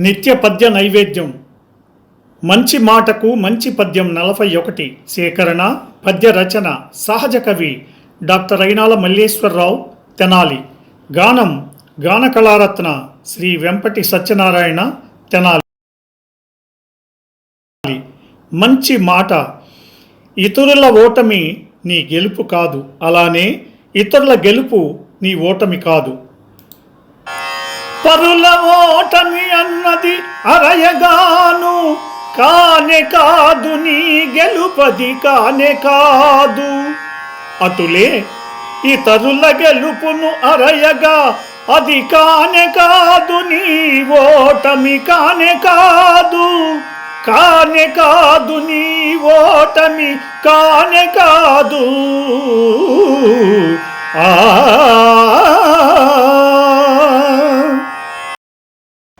నిత్య పద్య నైవేద్యం. మంచి మాటకు మంచి పద్యం నలభై ఒకటి. సేకరణ పద్య రచన సహజ కవి డాక్టర్ అయినాల మల్లేశ్వరరావు తెనాలి. గానం గాన కళారత్న శ్రీ వెంపటి సత్యనారాయణ తెనాలి. మంచి మాట. ఇతరుల ఓటమి నీ గెలుపు కాదు. అలానే ఇతరుల గెలుపు నీ ఓటమి కాదు. పరుల ఓటమి అన్నది అరయగాను. కానే కాదు నీ గెలుపది కానే కాదు. అటులే ఇతరుల గెలుపును అరయగా. అది కానే కాదు నీ ఓటమి కానే కాదు. కానే కాదు నీ ఓటమి కానే కాదు. ఆ